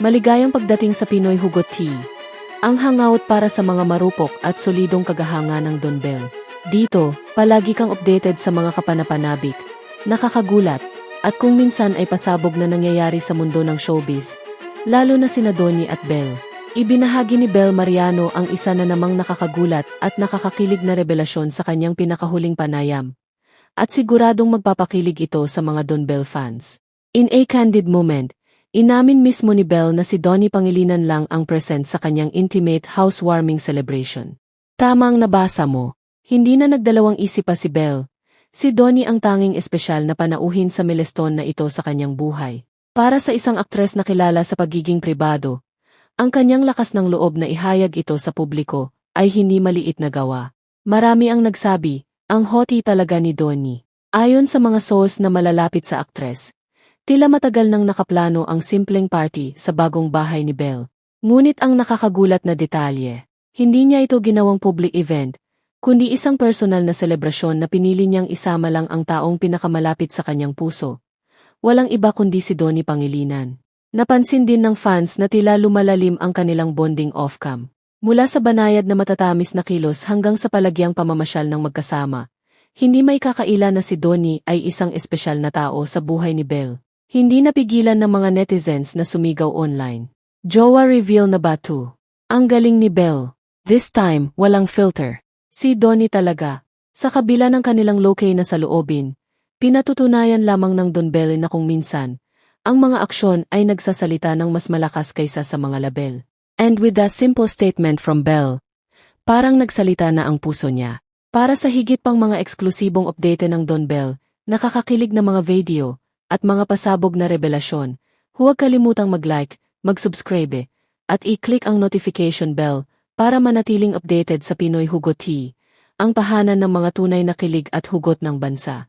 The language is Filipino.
Maligayang pagdating sa Pinoy Hugot Tea. Ang hangout para sa mga marupok at solidong kagahanga ng Don Bell. Dito, palagi kang updated sa mga kapanapanabik, nakakagulat, at kung minsan ay pasabog na nangyayari sa mundo ng showbiz, lalo na sina Donnie at Bell. Ibinahagi ni Bell Mariano ang isa na namang nakakagulat at nakakakilig na revelasyon sa kanyang pinakahuling panayam. At siguradong magpapakilig ito sa mga Don Bell fans. In a candid moment, inamin mismo ni Bell na si Donnie Pangilinan lang ang present sa kanyang intimate housewarming celebration. Tamang nabasa mo, hindi na nagdalawang isip pa si Bell. Si Donnie ang tanging espesyal na panauhin sa milestone na ito sa kanyang buhay. Para sa isang aktres na kilala sa pagiging pribado, ang kanyang lakas ng loob na ihayag ito sa publiko ay hindi maliit na gawa. Marami ang nagsabi, ang hoti talaga ni Donnie. Ayon sa mga source na malalapit sa aktres, tila matagal nang nakaplano ang simpleng party sa bagong bahay ni Belle. Ngunit ang nakakagulat na detalye, hindi niya ito ginawang public event, kundi isang personal na selebrasyon na pinili niyang isama lang ang taong pinakamalapit sa kanyang puso. Walang iba kundi si Donnie Pangilinan. Napansin din ng fans na tila lumalalim ang kanilang bonding off-cam. Mula sa banayad na matatamis na kilos hanggang sa palagyang pamamasyal ng magkasama, hindi may kakaila na si Donnie ay isang espesyal na tao sa buhay ni Belle. Hindi napigilan ng mga netizens na sumigaw online. Jowa reveal na ba to? Ang galing ni Belle. This time, walang filter. Si Donnie talaga. Sa kabila ng kanilang lokay na sa loobin, pinatutunayan lamang ng Don Belle na kung minsan, ang mga aksyon ay nagsasalita ng mas malakas kaysa sa mga label. And with that simple statement from Belle, parang nagsalita na ang puso niya. Para sa higit pang mga eksklusibong update ng Don Bell, nakakakilig na mga video, at mga pasabog na revelasyon, huwag kalimutang mag-like, mag-subscribe, at i-click ang notification bell para manatiling updated sa Pinoy Hugot Tea, ang tahanan ng mga tunay na kilig at hugot ng bansa.